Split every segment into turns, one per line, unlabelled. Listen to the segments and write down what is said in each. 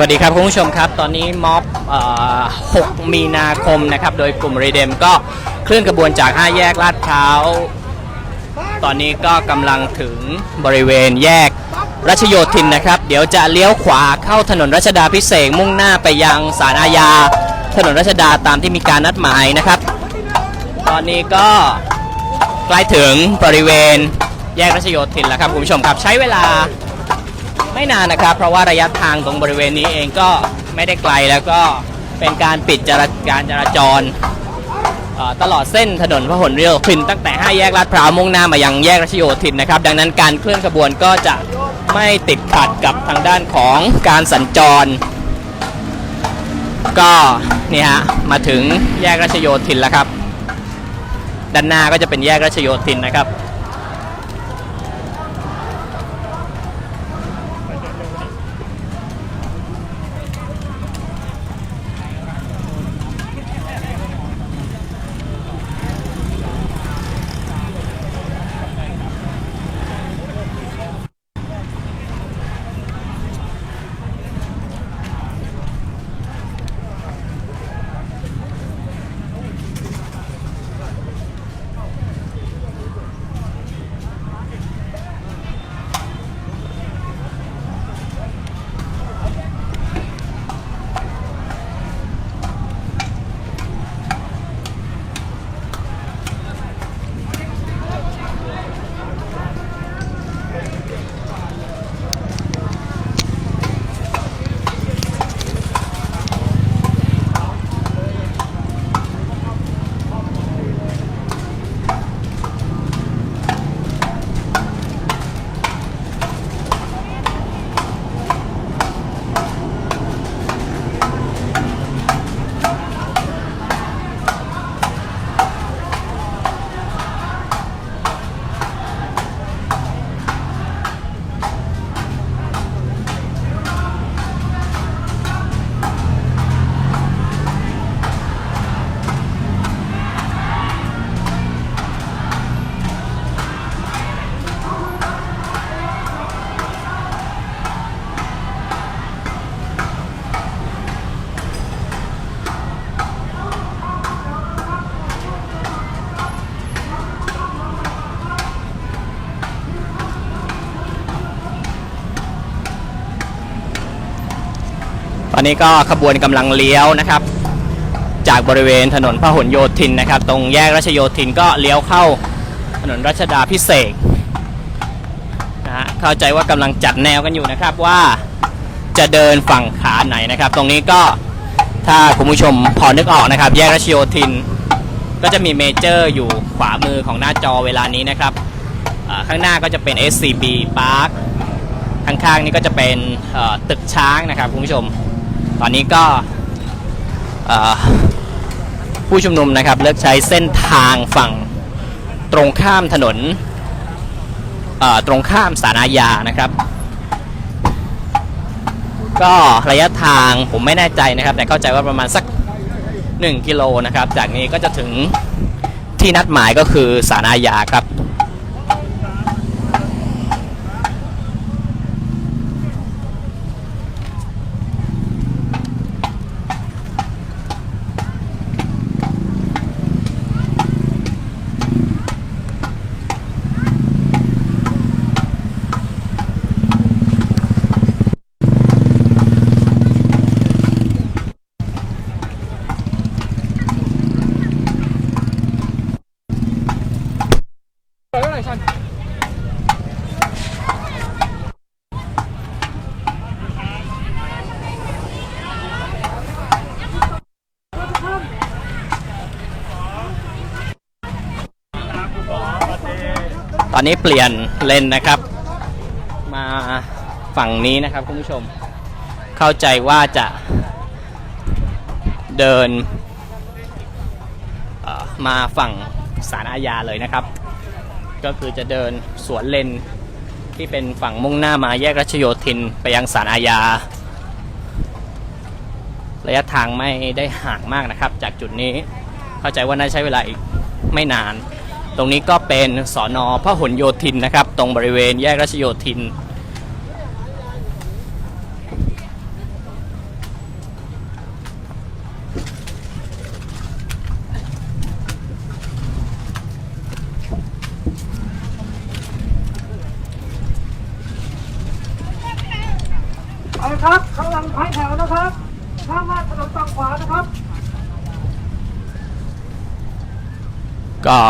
วัสดีครับคุณผู้ชมครับ ตอนนี้ม็อบ6 มีนาคมนะครับ โดยกลุ่มรีเดมก็เคลื่อนกระบวนจาก 5 แยกลาดพร้าว ตอนนี้ก็กำลังถึงบริเวณแยกรัชโยธินนะครับ เดี๋ยวจะเลี้ยวขวาเข้าถนนรัชดาพิเศษมุ่งหน้าไปยังศาลอาญา ถนนรัชดาตามที่มีการนัดหมายนะครับ ตอนนี้ก็ใกล้ถึงบริเวณแยกรัชโยธินแล้วครับคุณผู้ชมครับใช้เวลา ไม่นานนะครับ เพราะว่าระยะทางตรงบริเวณนี้เองก็ไม่ได้ไกลแล้วก็เป็นการปิดจราการจราจรตลอดเส้นถนนพหลโยธินตั้งแต่ 5 แยกลาดพร้าวมุ่งหน้ามายังแยกรัชโยธินนะครับ ดังนั้นการเคลื่อนขบวนก็จะไม่ติดขัดกับทางด้านของการสัญจร ก็นี่ฮะมาถึงแยกรัชโยธินแล้วครับ ด้านหน้าก็จะเป็นแยกรัชโยธินนะครับ อนนี้ก็ขบวนกำลังเลี้ยวนะครับ จากบริเวณถนนพหลโยธินนะครับ ตรงแยกรัชโยธินก็เลี้ยวเข้าถนนรัชดาพิเศษนะฮะเข้าใจว่ากำลังจัดแนวกันอยู่นะครับว่าจะเดินฝั่งขาไหนนะครับ ตรงนี้ก็ถ้าคุณผู้ชมพอนึกออกนะครับ แยกรัชโยธิน ก็จะมีเมเจอร์อยู่ขวามือของหน้าจอเวลานี้นะครับข้างหน้าก็จะเป็น SCB Park ข้างๆนี่ก็จะเป็นตึกช้างนะครับคุณผู้ชม ตอนนี้ก็ผู้ชุมนุมนะครับเลือกใช้เส้นทางฝั่งตรงข้ามถนนตรงข้ามสาราญานะครับ ก็ระยะทางผมไม่แน่ใจนะครับ แต่เข้าใจว่าประมาณสัก 1 กิโลนะครับ จากนี้ก็จะถึงที่นัดหมายก็คือสาราญาครับ อนนี้เปลี่ยนเลนนะครับ มาฝั่งนี้นะครับคุณผู้ชม เข้าใจว่าจะเดินมาฝั่งสารอาญาเลยนะครับ ก็คือจะเดินสวนเลนที่เป็นฝั่งมุ่งหน้ามาแยกรัชโยธินไปยังสารอาญาระยะทางไม่ได้ห่างมากนะครับ จากจุดนี้เข้าใจว่าน่าใช้เวลาอีกไม่นาน ตรงนี้ก็เป็นสอนอพหลโยธินนะครับ ตรงบริเวณแยกรัชโยธิน
เอาละครับข้างลังท้ายแถวนะครับ ข้ามมาถนนฝั่งขวานะครับ
ก็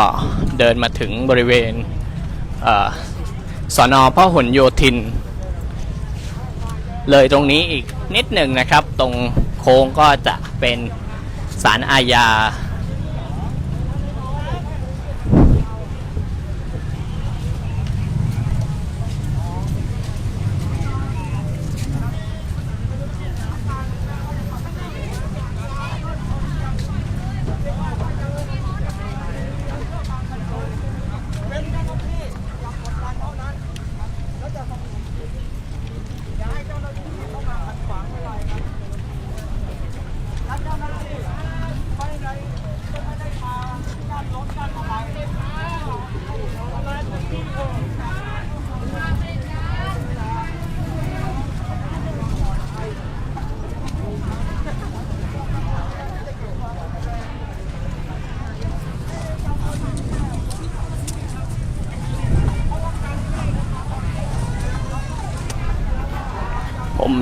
เดินมาถึงบริเวณเอ่อสอนอพหลโยธิน เลยตรงนี้อีกนิดหนึ่งนะครับ ตรงโค้งก็จะเป็นศาลอาญา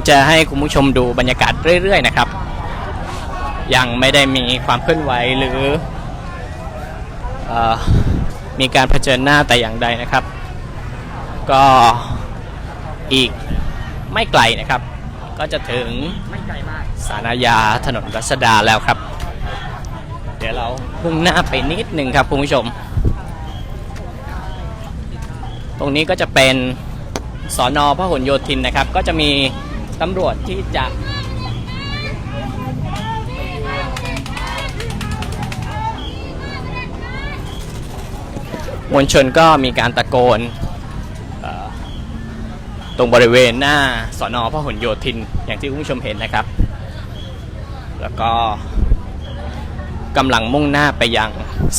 จะให้คุณผู้ชมดูบรรยากาศเรื่อย ๆ นะครับ ยังไม่ได้มีความเคลื่อนไหวหรืออมีการเผชิญหน้าแต่อย่างใดนะครับ ก็อีกไม่ไกลนะครับ ก็จะถึง
ไม่ไกลมาก
สารยาถนนรัชดาแล้วครับ เดี๋ยวเราพุ่งหน้าไปนิดหนึ่งครับคุณผู้ชม ตรงนี้ก็จะเป็นสอนอพหลโยธินนะครับ ก็จะมี ตำรวจที่จะมวลชนก็มีการตะโกนตรงบริเวณหน้าสอนอพหลโยธินอย่างที่คุณผู้ชมเห็นนะครับ แล้วก็กำลังมุ่งหน้าไปยัง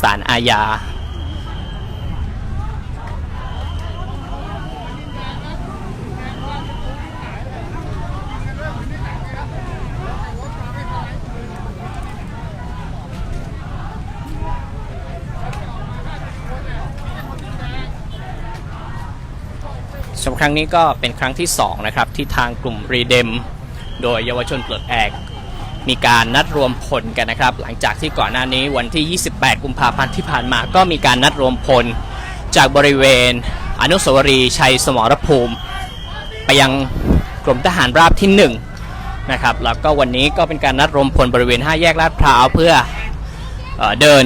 ศาลอาญา สำหรับครั้งนี้ก็เป็นครั้งที่ 2 นะครับ ที่ทางกลุ่มรีเดมโดยเยาวชนปลดแอก มีการนัดรวมพลกันนะครับ หลังจากที่ก่อนหน้านี้วันที่ 28 กุมภาพันธ์ที่ผ่านมา ก็มีการนัดรวมพลจากบริเวณ อนุสาวรีย์ชัยสมรภูมิ ไปยังกรมทหารราบที่ 1 นะครับ แล้วก็วันนี้ก็เป็นการนัดรวมพลบริเวณ 5 แยกลาดพร้าวเพื่อเออเดิน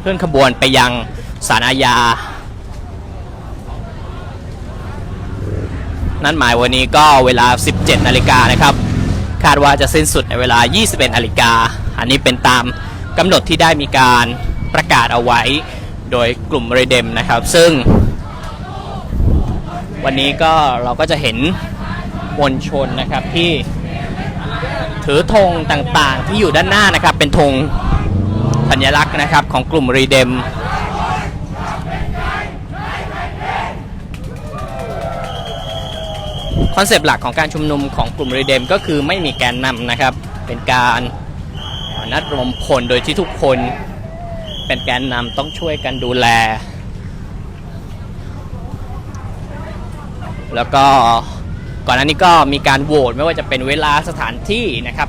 เคลื่อนขบวนไปยังศาลอาญา นั่นหมายวันนี้ก็เวลา 17 นาฬิกานะครับ คาดว่าจะสิ้นสุดในเวลา 21 นาฬิกา อันนี้เป็นตามกำหนดที่ได้มีการประกาศเอาไว้โดยกลุ่มเรเดมนะครับ ซึ่ง วันนี้ก็เราก็จะเห็นมวลชนนะครับที่ถือธงต่างๆ ที่อยู่ด้านหน้านะครับ เป็นธงสัญลักษณ์นะครับของกลุ่มรีเดม คอนเซปต์หลักของการชุมนุมของกลุ่มรีเดมก็คือไม่มีแกนนำนะครับ เป็นการนัดรวมพลโดยที่ทุกคนเป็นแกนนำต้องช่วยกันดูแล แล้วก็ก่อนหน้านี้ก็มีการโหวตไม่ว่าจะเป็นเวลาสถานที่นะครับ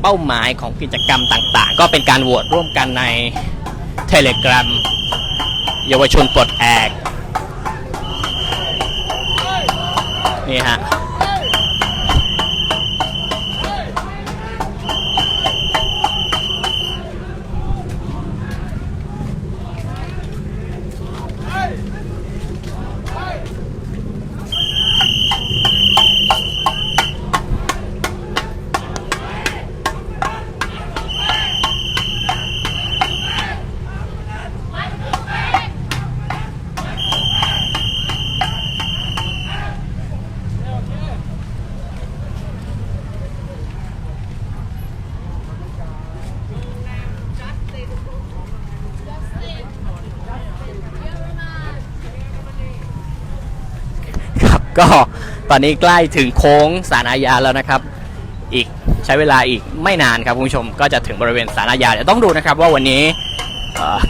เป้าหมายของกิจกรรมต่างๆ ก็เป็นการโหวตร่วมกันใน Telegram เยาวชนปลดแอก นี่ฮะ ก็ตอนนี้ใกล้ถึงโค้งสารอาญาแล้วนะครับ อีกใช้เวลาอีกไม่นานครับคุณผู้ชมก็จะถึงบริเวณสารอาญาเดี๋ยวต้องดูนะครับว่าวันนี้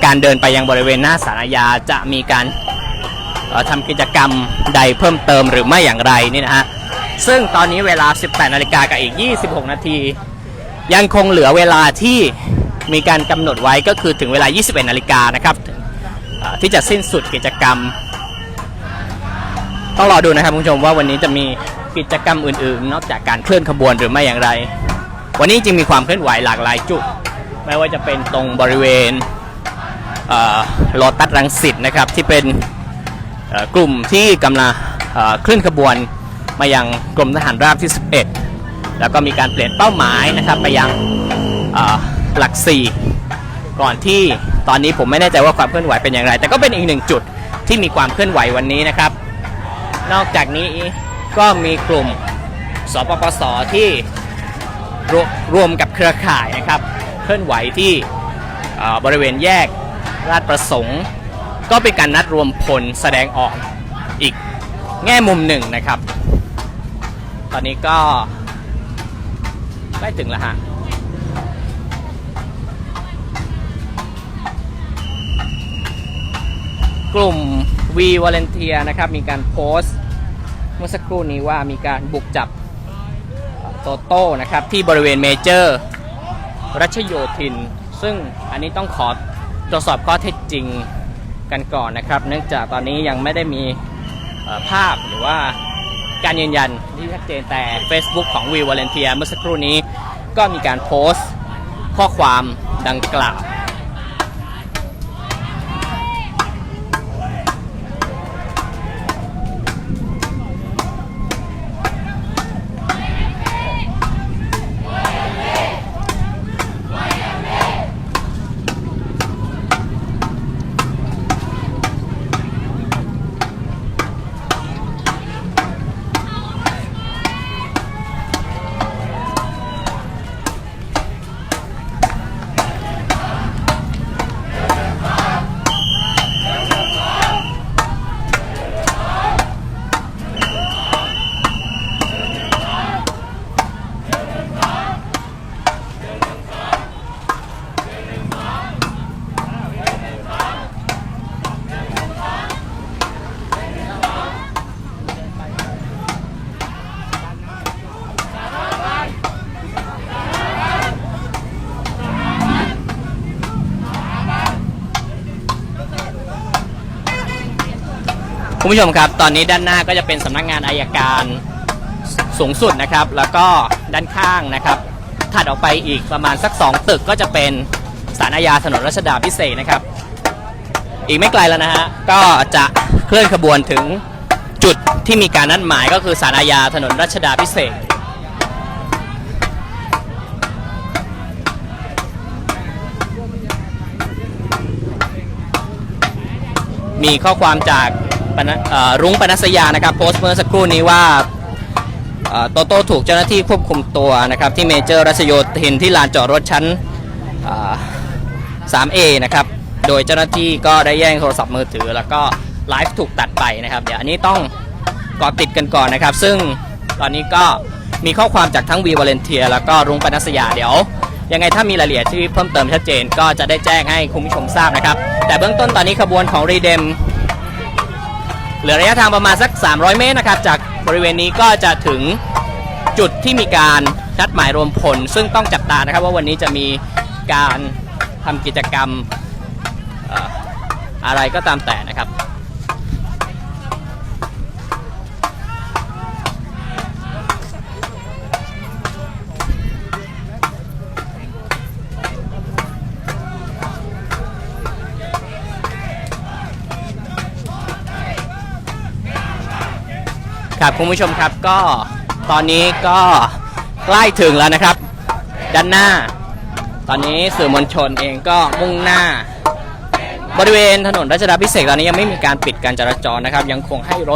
การเดินไปยังบริเวณหน้าสารอาญาจะมีการเอ่อทำกิจกรรมใดเพิ่มเติมหรือไม่อย่างไรนี่นะฮะซึ่งตอนนี้เวลา 18 นาฬิกากับอีก 26 นาที ยังคงเหลือเวลาที่มีการกำหนดไว้ก็คือถึงเวลา 21 นาฬิกานะครับที่จะสิ้นสุดกิจกรรม ต้องรอดูนะครับคุณผู้ชมว่าวันนี้จะมีกิจกรรมอื่นๆ นอกจากการเคลื่อนขบวนหรือไม่อย่างไร วันนี้จริงมีความเคลื่อนไหวหลากหลายจุด ไม่ว่าจะเป็นตรงบริเวณโลตัสรังสิตนะครับที่เป็นกลุ่มที่กำลังเคลื่อนขบวนมายังกรมทหารราบที่ 11 แล้วก็มีการเปลี่ยนเป้าหมายนะครับไปยังหลักสี่ก่อนที่ตอนนี้ผมไม่แน่ใจว่าความเคลื่อนไหวเป็นอย่างไร แต่ก็เป็นอีกหนึ่งจุดที่มีความเคลื่อนไหววันนี้นะครับ นอกจากนี้ก็มีกลุ่มสปปสที่รวรวมกับเครือข่ายนะครับเคลื่อนไหวที่บริเวณแยกราชประสงค์ ก็เป็นการนัดรวมพลแสดงออกอีกแง่มุมหนึ่งนะครับ ตอนนี้ก็ใกล้ถึงแล้วฮะกลุ่ม V Volunteer นะครับ มีการโพสต์เมื่อสักครู่นี้ว่ามีการบุกจับโตโต้นะครับ ที่บริเวณเมเจอร์ รัชโยธิน ซึ่งอันนี้ต้องขอตรวจสอบข้อเท็จจริงกันก่อนนะครับ เนื่องจากตอนนี้ยังไม่ได้มีภาพหรือว่าการยืนยันที่ชัดเจนแต่ Facebook ของ V Volunteer เมื่อสักครู่นี้ก็มีการโพสต์ข้อความดังกล่าว คุณผู้ชมครับ ตอนนี้ด้านหน้าก็จะเป็นสำนักงานอายการสูงสุดนะครับ แล้วก็ด้านข้างนะครับ ถัดออกไปอีกประมาณสัก 2 ตึกก็จะเป็นศาลอาญาถนนรัชดาพิเศษนะครับ อีกไม่ไกลแล้วนะฮะ ก็จะเคลื่อนขบวนถึงจุดที่มีการนัดหมายก็คือศาลอาญาถนนรัชดาพิเศษมีข้อความจาก ปนรุ้งปนัสยานะครับโพสต์เมื่อสักครู่นี้ว่าโตโต้ถูกเจ้าหน้าที่ควบคุมตัวนะครับที่เมเจอร์รัชโยธินที่ลานจอดรถชั้น 3A นะครับโดยเจ้าหน้าที่ก็ได้แย่งโทรศัพท์มือถือ แล้วก็ไลฟ์ถูกตัดไปนะครับ เดี๋ยวอันนี้ต้องเกาะติดกันก่อนนะครับ ซึ่งตอนนี้ก็มีข้อความจากทั้งวีวาเลนเทียแล้วก็รุ้งปนัสยาเดี๋ยว ยังไงถ้ามีรายละเอียดที่เพิ่มเติมชัดเจน ก็จะได้แจ้งให้คุณผู้ชมทราบนะครับ แต่เบื้องต้นตอนนี้ขบวนของรีเดม เหลือระยะทางประมาณสัก 300 เมตรนะครับ จากบริเวณนี้ก็จะถึงจุดที่มีการนัดหมายรวมพล ซึ่งต้องจับตานะครับว่าวันนี้จะมีการทำกิจกรรมอะไรก็ตามแต่นะครับ ครับคุณผู้ชมครับก็ตอนนี้ก็ใกล้ถึงแล้วนะครับ ด้านหน้า ตอนนี้สื่อมวลชนเองก็มุ่งหน้า บริเวณถนนรัชดาพิเศษกตอนนี้ยังไม่มีการปิดการจราจรนะครับ ยังคงให้รถ